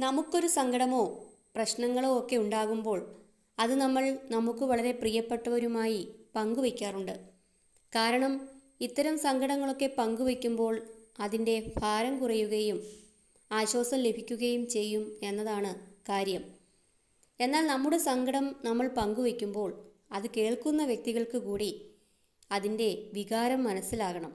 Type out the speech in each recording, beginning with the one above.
നമുക്കൊരു സങ്കടമോ പ്രശ്നങ്ങളോ ഒക്കെ ഉണ്ടാകുമ്പോൾ അത് നമ്മൾ നമുക്ക് വളരെ പ്രിയപ്പെട്ടവരുമായി പങ്കുവയ്ക്കാറുണ്ട് കാരണം ഇത്തരം സങ്കടങ്ങളൊക്കെ പങ്കുവയ്ക്കുമ്പോൾ അതിന്റെ ഭാരം കുറയുകയും ആശ്വാസം ലഭിക്കുകയും ചെയ്യും എന്നതാണ് കാര്യം. എന്നാൽ നമ്മുടെ സങ്കടം നമ്മൾ പങ്കുവയ്ക്കുമ്പോൾ അത് കേൾക്കുന്ന വ്യക്തികൾക്ക് കൂടി അതിന്റെ വികാരം മനസ്സിലാകണം.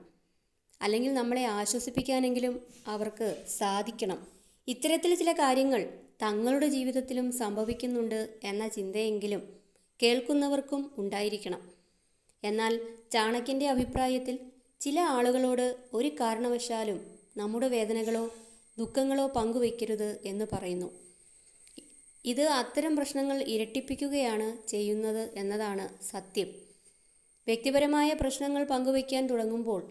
അല്ലെങ്കിൽ നമ്മളെ ആശ്വസിപ്പിക്കാനെങ്കിലും അവർക്ക് സാധിക്കണം. ഇത്തരത്തിൽ ചില കാര്യങ്ങൾ തങ്ങളുടെ ജീവിതത്തിലും സംഭവിക്കുന്നുണ്ട് എന്ന ചിന്തയെങ്കിലും കേൾക്കുന്നവർക്കും ഉണ്ടായിരിക്കണം. എന്നാൽ ചാണക്യന്റെ അഭിപ്രായത്തിൽ ചില ആളുകളോട് ഒരു കാരണവശാലും നമ്മുടെ വേദനകളോ ദുഃഖങ്ങളോ പങ്കുവയ്ക്കരുത് എന്ന് പറയുന്നു. ഇത് അത്തരം പ്രശ്നങ്ങൾ ഇരട്ടിപ്പിക്കുകയാണ് ചെയ്യുന്നത് എന്നതാണ് സത്യം. വ്യക്തിപരമായ പ്രശ്നങ്ങൾ പങ്കുവയ്ക്കാൻ തുടങ്ങുമ്പോൾ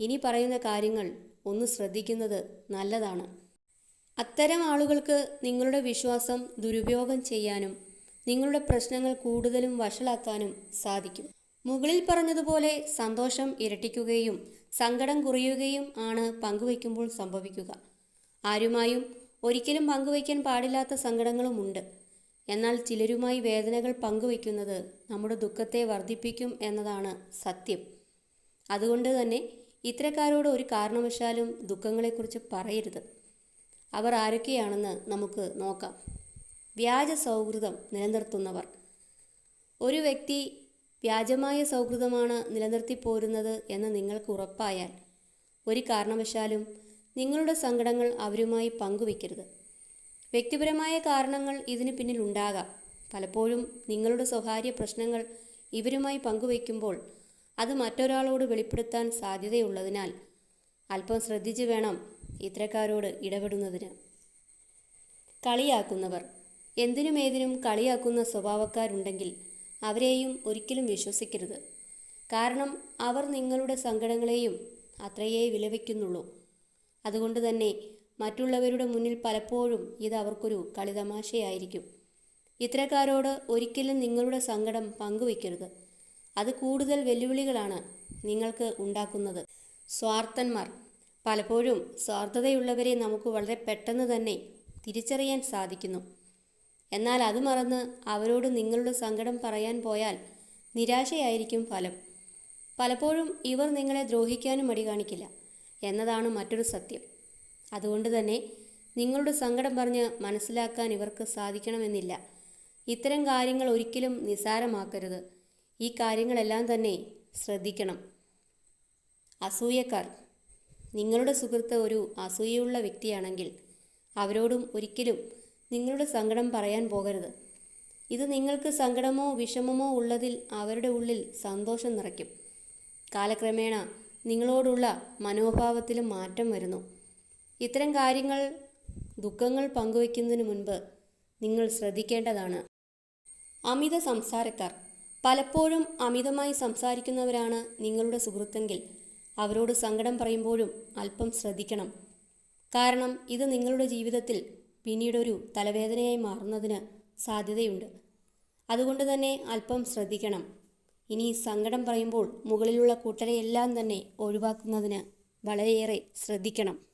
ഇനി പറയുന്ന കാര്യങ്ങൾ ഒന്ന് ശ്രദ്ധിക്കുന്നത് നല്ലതാണ്. അത്തരം ആളുകൾക്ക് നിങ്ങളുടെ വിശ്വാസം ദുരുപയോഗം ചെയ്യാനും നിങ്ങളുടെ പ്രശ്നങ്ങൾ കൂടുതലും വഷളാക്കാനും സാധിക്കും. മുകളിൽ പറഞ്ഞതുപോലെ സന്തോഷം ഇരട്ടിക്കുകയും സങ്കടം കുറയുകയും ആണ് പങ്കുവയ്ക്കുമ്പോൾ സംഭവിക്കുക. ആരുമായും ഒരിക്കലും പങ്കുവയ്ക്കാൻ പാടില്ലാത്ത സങ്കടങ്ങളുമുണ്ട് എന്നാൽ ചിലരുമായി വേദനകൾ പങ്കുവയ്ക്കുന്നത് നമ്മുടെ ദുഃഖത്തെ വർദ്ധിപ്പിക്കും എന്നതാണ് സത്യം. അതുകൊണ്ട് തന്നെ ഇത്തരക്കാരോട് ഒരു കാരണവശാലും ദുഃഖങ്ങളെക്കുറിച്ച് പറയരുത്. അവർ ആരൊക്കെയാണെന്ന് നമുക്ക് നോക്കാം. വ്യാജ സൗഹൃദം നിലനിർത്തുന്നവർ. ഒരു വ്യക്തി വ്യാജമായ സൗഹൃദമാണ് നിലനിർത്തി പോരുന്നത് എന്ന് നിങ്ങൾക്ക് ഉറപ്പായാൽ ഒരു കാരണവശാലും നിങ്ങളുടെ സങ്കടങ്ങൾ അവരുമായി പങ്കുവെക്കരുത്. വ്യക്തിപരമായ കാരണങ്ങൾ ഇതിന് പിന്നിൽ ഉണ്ടാകാം. പലപ്പോഴും നിങ്ങളുടെ സ്വകാര്യ പ്രശ്നങ്ങൾ ഇവരുമായി പങ്കുവയ്ക്കുമ്പോൾ അത് മറ്റൊരാളോട് വെളിപ്പെടുത്താൻ സാധ്യതയുള്ളതിനാൽ അല്പം ശ്രദ്ധിച്ചു വേണം ഇത്തരക്കാരോട് ഇടപെടുന്നതിന്. കളിയാക്കുന്നവർ. എന്തിനും ഏതിനും കളിയാക്കുന്ന സ്വഭാവക്കാരുണ്ടെങ്കിൽ അവരെയും ഒരിക്കലും വിശ്വസിക്കരുത്. കാരണം അവർ നിങ്ങളുടെ സങ്കടങ്ങളെയും അത്രയേ വിലവയ്ക്കുന്നുള്ളൂ അതുകൊണ്ട് തന്നെ മറ്റുള്ളവരുടെ മുന്നിൽ പലപ്പോഴും ഇത് അവർക്കൊരു കളിതമാശയായിരിക്കും. ഇത്തരക്കാരോട് ഒരിക്കലും നിങ്ങളുടെ സങ്കടം പങ്കുവയ്ക്കരുത് അത് കൂടുതൽ വെല്ലുവിളികളാണ് നിങ്ങൾക്ക് ഉണ്ടാക്കുന്നത്. സ്വാർത്ഥന്മാർ. പലപ്പോഴും സ്വാർത്ഥതയുള്ളവരെ നമുക്ക് വളരെ പെട്ടെന്ന് തന്നെ തിരിച്ചറിയാൻ സാധിക്കുന്നു. എന്നാൽ അത് മറന്ന് അവരോട് നിങ്ങളുടെ സങ്കടം പറയാൻ പോയാൽ നിരാശയായിരിക്കും ഫലം. പലപ്പോഴും ഇവർ നിങ്ങളെ ദ്രോഹിക്കാനും മടി കാണിക്കില്ല എന്നതാണ് മറ്റൊരു സത്യം. അതുകൊണ്ട് തന്നെ നിങ്ങളുടെ സങ്കടം പറഞ്ഞ് മനസ്സിലാക്കാൻ ഇവർക്ക് സാധിക്കണമെന്നില്ല. ഇത്തരം കാര്യങ്ങൾ ഒരിക്കലും നിസാരമാക്കരുത് ഈ കാര്യങ്ങളെല്ലാം തന്നെ ശ്രദ്ധിക്കണം. അസൂയക്കാർ നിങ്ങളുടെ സുഹൃത്ത് ഒരു അസൂയുള്ള വ്യക്തിയാണെങ്കിൽ അവരോടും ഒരിക്കലും നിങ്ങളുടെ സങ്കടം പറയാൻ പോകരുത്. ഇത് നിങ്ങൾക്ക് സങ്കടമോ വിഷമമോ ഉള്ളതിൽ അവരുടെ ഉള്ളിൽ സന്തോഷം നിറയ്ക്കും. കാലക്രമേണ നിങ്ങളോടുള്ള മനോഭാവത്തിലും മാറ്റം വരുന്നു. ഇത്തരം കാര്യങ്ങൾ ദുഃഖങ്ങൾ പങ്കുവയ്ക്കുന്നതിന് മുൻപ് നിങ്ങൾ ശ്രദ്ധിക്കേണ്ടതാണ്. അമിത സംസാരക്കാർ. പലപ്പോഴും അമിതമായി സംസാരിക്കുന്നവരാണ് നിങ്ങളുടെ സുഹൃത്തെങ്കിൽ അവരോട് സങ്കടം പറയുമ്പോഴും അല്പം ശ്രദ്ധിക്കണം. കാരണം ഇത് നിങ്ങളുടെ ജീവിതത്തിൽ പിന്നീടൊരു തലവേദനയായി മാറുന്നതിന് സാധ്യതയുണ്ട്. അതുകൊണ്ട് തന്നെ അല്പം ശ്രദ്ധിക്കണം. ഇനി സങ്കടം പറയുമ്പോൾ മുകളിലുള്ള കൂട്ടരെയെല്ലാം തന്നെ ഒഴിവാക്കുന്നതിന് വളരെയേറെ ശ്രദ്ധിക്കണം.